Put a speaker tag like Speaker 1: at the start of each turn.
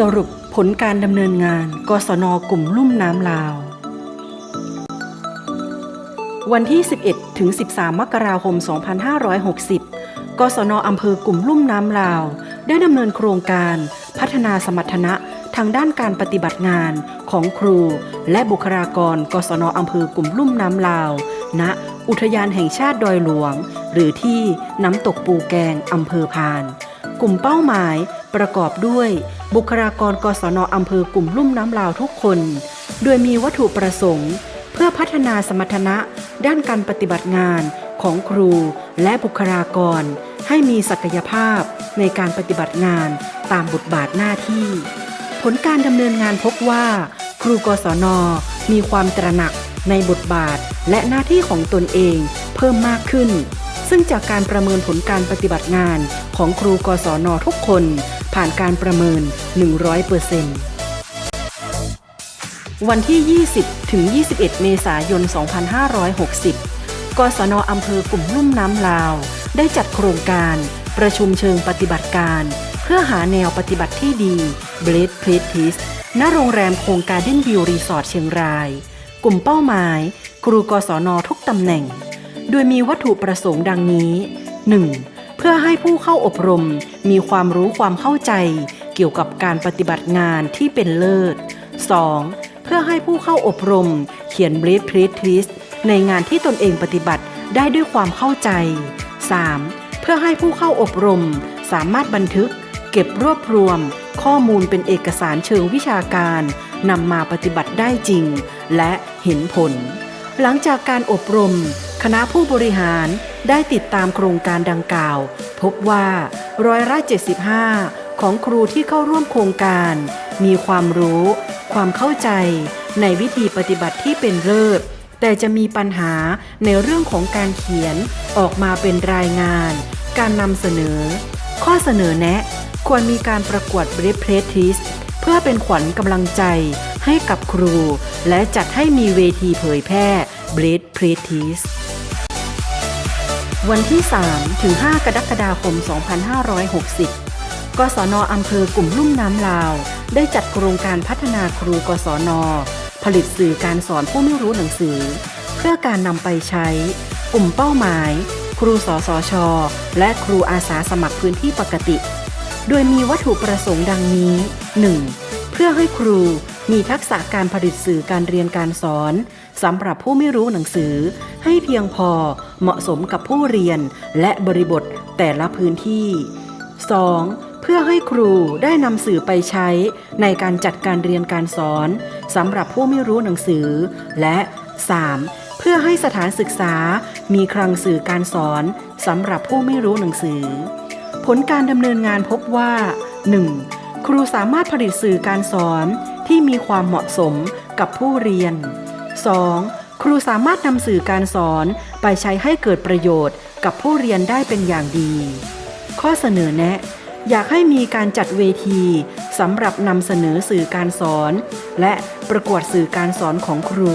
Speaker 1: สรุปผลการดำเนินงาน กศนกลุ่มลุ่มน้ำลาว วันที่ 11 ถึง 13 มกราคม 2560 กศนอำเภอกลุ่มลุ่มน้ำลาว ได้ดำเนินโครงการ พัฒนาสมรรถนะทางด้านการปฏิบัติงานของครู และบุคลากร กศนอำเภอกลุ่มลุ่มน้ำลาว ณ อุทยานแห่งชาติดอยหลวง หรือที่น้ำตกปูแกงอำเภอพาน กลุ่มเป้าหมาย ประกอบด้วยบุคลากรกศนอำเภอกลุ่มลุ่มน้ำลาวทุกคน โดยมีวัตถุประสงค์ เพื่อพัฒนาสมรรถนะ ด้านการปฏิบัติงานของครูและบุคลากร ให้มีศักยภาพในการปฏิบัติงานตามบทบาทหน้าที่ ผลการดำเนินงานพบว่า ครูกศน มีความตระหนักในบทบาทและหน้าที่ของตนเองเพิ่มมากขึ้น ซึ่งจากการประเมินผลการปฏิบัติงานของครูกศนทุกคน ผ่านการประเมิน 100%เปอร์เซ็นต์วันที่ 20 ถึง 21 เมษายน 2560 กศนอำเภอกลุ่มลุ่มน้ำลาว ได้จัดโครงการประชุมเชิงปฏิบัติการ เพื่อหาแนวปฏิบัติที่ดี b l a d e p r a c t i c e ณโรงแรมโครงการเดินวิวรีสอร์ทเชียงราย กลุ่มเป้าหมาย ครูกศนทุกตำแหน่ง โดยมีวัตถุประสงค์ดังนี้ 1. เพื่อให้ผู้เข้าอบรมมีความรู้ความเข้าใจ เกี่ยวกับการปฏิบัติงานที่เป็นเลิศ 2. เพื่อให้ผู้เข้าอบรม เขียน brief p r e s t i s ในงานที่ตนเองปฏิบัติได้ด้วยความเข้าใจ 3. เพื่อให้ผู้เข้าอบรม สามารถบันทึก เก็บรวบรวม ข้อมูลเป็นเอกสารเชิงวิชาการนำมาปฏิบัติได้จริง และเห็นผล หลังจากการอบรม คณะผู้บริหาร ได้ติดตามโครงการดังกล่าว พบว่าร้อยละ75 ของครูที่เข้าร่วมโครงการ มีความรู้ ความเข้าใจ ในวิธีปฏิบัติที่เป็นเลิศ แต่จะมีปัญหาในเรื่องของการเขียนออกมาเป็นรายงาน การนำเสนอ ข้อเสนอแนะ ควรมีการประกวด b r e a f p r a c t i c e เพื่อเป็นขวัญกำลังใจให้กับครู และจัดให้มีเวทีเผยแพร่ b r e a f p r a c t i c e วันที่ 3 ถึง 5 กรกฎาคม 2560 กศนอำเภอกลุ่มลุ่มน้ำลาว ได้จัดโครงการพัฒนาครูกศน ผลิตสื่อการสอนผู้ไม่รู้หนังสือ เพื่อการนำไปใช้ กลุ่มเป้าหมาย ครูสสช และครูอาสาสมัครพื้นที่ปกติ โดยมีวัตถุประสงค์ดังนี้ 1. เพื่อให้ครู มีทักษะการผลิตสื่อการเรียนการสอนสำหรับผู้ไม่รู้หนังสือ ให้เพียงพอเหมาะสมกับผู้เรียนและบริบทแต่ละพื้นที่ 2. เพื่อให้ครูได้นำสื่อไปใช้ในการจัดการเรียนการสอนสำหรับผู้ไม่รู้หนังสือ และ 3. เพื่อให้สถานศึกษามีคลังสื่อการสอนสำหรับผู้ไม่รู้หนังสือ ผลการดำเนินงานพบว่า 1. ครูสามารถผลิตสื่อการสอน ที่มีความเหมาะสมกับผู้เรียน 2. ครูสามารถนำสื่อการสอนไปใช้ให้เกิดประโยชน์กับผู้เรียนได้เป็นอย่างดี ข้อเสนอแนะ อยากให้มีการจัดเวทีสำหรับนำเสนอสื่อการสอน และประกวดสื่อการสอนของครู